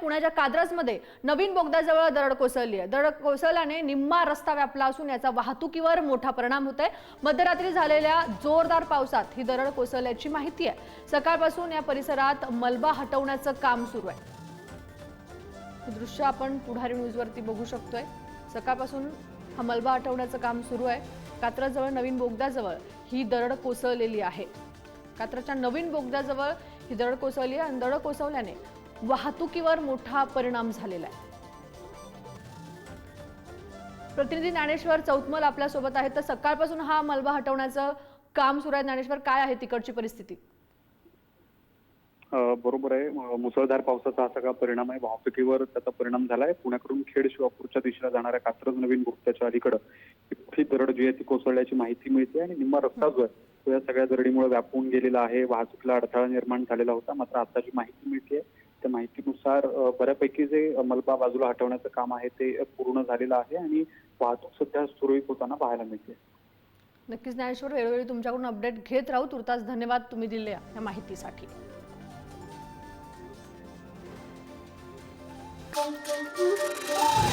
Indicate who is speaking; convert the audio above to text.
Speaker 1: पुण्याच्या काद्रजमध्ये नवीन बोगद्याजवळ दरड कोसळली आहे. दरड कोसळल्याने निम्मा रस्ता व्यापला असून याचा वाहतुकीवर मोठा परिणाम होत आहे. मध्यरात्री झालेल्या जोरदार पावसात ही दरड कोसळल्याची माहिती आहे. सकाळपासून या परिसरात मलबा हटवण्याचं काम सुरू आहे. दृश्य आपण पुढारी न्यूजवरती बघू शकतोय. सकाळपासून हा मलबा हटवण्याचं काम सुरू आहे. कात्रजवळ नवीन बोगद्याजवळ ही दरड कोसळलेली आहे. कात्रच्या नवीन बोगद्याजवळ ही दरड कोसळली आहे आणि दरड कोसळल्याने वाहतुकीवर मोठा परिणाम झालेला आहे. प्रतिनिधी ज्ञानेश्वर चौतमल आपल्यासोबत आहेत. तर सकाळपासून हा मलबा हटवण्याचं काम सुरू आहे. ज्ञानेश्वर काय आहे तिकडची परिस्थिती?
Speaker 2: बरोबर आहे. मुसळधार पावसाचा हा सगळा परिणाम आहे. वाहतुकीवर त्याचा परिणाम झालाय. पुण्याकडून खेड शिवापूरच्या दिशेला जाणाऱ्या कात्रज नवीन गुप्ताच्या अलीकडं कुठली दरड जी आहे ती कोसळल्याची माहिती मिळते आणि निम्मा रस्ता जो आहे तो या सगळ्या दरडीमुळे व्यापून गेलेला आहे. वाहतुकीला अडथळा निर्माण झालेला होता. मात्र आता जी माहिती मिळते. त्या माहितीनुसार बऱ्यापैकी जे मलबा बाजूला हटवण्याचं काम आहे ते पूर्ण झालेलं आहे आणि वाहतूक सध्या सुरळीत होताना पाहायला मिळते
Speaker 1: नक्कीच ज्ञानेश्वर वेळोवेळी तुमच्याकडून अपडेट घेत राहू तुर्तास धन्यवाद तुम्ही दिलेल्या या माहितीसाठी
Speaker 3: Thank you.